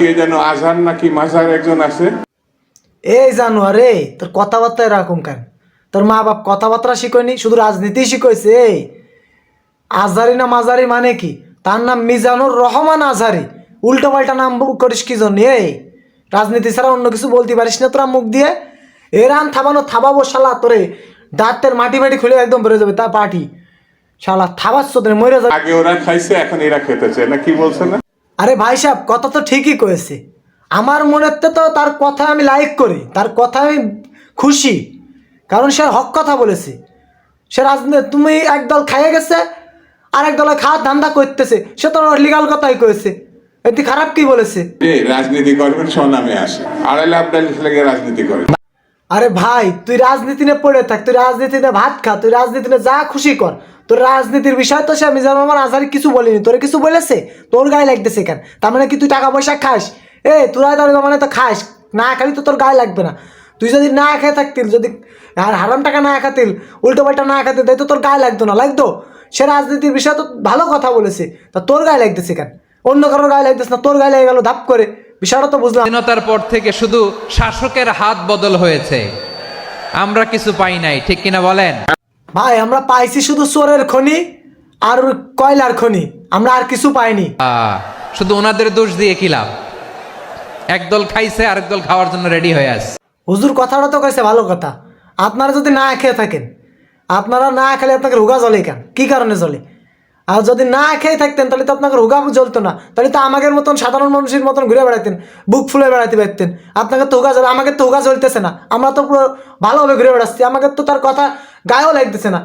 কে যেন আজহার নাকি মাঝার একজন আছে? এই জানুয়ারে তোর কথাবার্তা এরকম কেন? তোর মা বাপ কথাবার্তা শিখয়নি শুধু রাজনীতি শিখেছে এই। আজারি না মাজারি মানে কি? তার নাম মিজানুর রহমান আজারি উল্টো পাল্টা নাম করিস কি জন্য এই? রাজনীতি ছাড়া অন্য কিছু বলতে পারিস না তোরা মুখ দিয়ে। এরান থাবানো থাবাবো শালা তোরে দাঁতের মাটি মাটি খুলে একদম বেরো যাবে তা পার্টি। শালা থাবাচ্ছ তোরে মরে যাবে। আগে ওরা খাইছে এখন এরা খেতেছে না কি বলছে না? আরে ভাই সাহেব, কথা তো ঠিকই কয়েছে। আমার মনের তো তার কথা আমি লাইক করি, তার কথা আমি খুশি। কারণ সে হক কথা বলেছে। সে রাজনীতি, তুমি একদল খাইয়ে গেছে আর একদলে খাওয়ার ধান্দা করতেছে। সে তো লিগাল কথাই কয়েছে। এটি খারাপ কি বলেছে? রাজনীতি করবেন, স্বনামে আসে। আড়াই লাখ রাজনীতি করে আরে ভাই, তুই রাজনীতি নিয়ে পড়ে থাক, তুই রাজনীতিতে ভাত খা, তুই রাজনীতিতে যা খুশি কর। তোর রাজনীতির বিষয় তো সে আমি যেমন আমার আজারি কিছু বলিনি, তোরে কিছু বলেছে? তোর গায়ে লাগতেছে কেন? তার মানে কি তুই টাকা পয়সা খাস? এ, তোরা তার মানে তো খাস, না খালি তো তোর গায়ে লাগবে না। তুই যদি না খেয়ে থাকতিল, যদি আর হারাম টাকা না খাতিল, উল্টো পাল্টা না খাতিল তাই তো তোর গায়ে লাগতো না, লাগতো? সে রাজনীতির বিষয়ে তো ভালো কথা বলেছে, তা তোর গায়ে লাগতেছে কেন? অন্য কারোর গায়ে লাগতেছে না, তোর গায়ে লেগে গেলো ধাপ করে। বিষয়টা তো বুঝলাম। স্বাধীনতার পর থেকে শুধু শাসকের হাত বদল হয়েছে। আমরা কিছু পাই নাই ঠিক কিনা বলেন? ভাই আমরা পাইছি শুধু চোরের খনি আর কয়লার খনি। আমরা আর কিছু পাইনি। শুধু ওনাদের দোষ দিয়ে কি লাভ? একদল খাইছে আরেক দল খাওয়ার জন্য রেডি হয়ে আছে। হুজুর কথাটা তো কইছে ভালো কথা। আপনারা যদি না খেয়ে থাকেন আপনারা না খেলে আপনাকে রোগা জ্বলে কেন? কি কারণে জ্বলে? আর যদি না খেয়ে থাকতেন, তাহলে তো আপনাকে রোগা জ্বলতো না। তাহলে তো আমাদের মতন সাধারণ মানুষের মতন ঘুরে বেড়াতেন বুক ফুলে বেড়াতে পারতেন। আপনাকে তো হুগা আমাকে তো হুগা জ্বলতেছে না। আমরা তো পুরো ভালোভাবে ঘুরে বেড়াচ্ছি। আমাকে তো তার কথা গায়েও লাগতেছে না।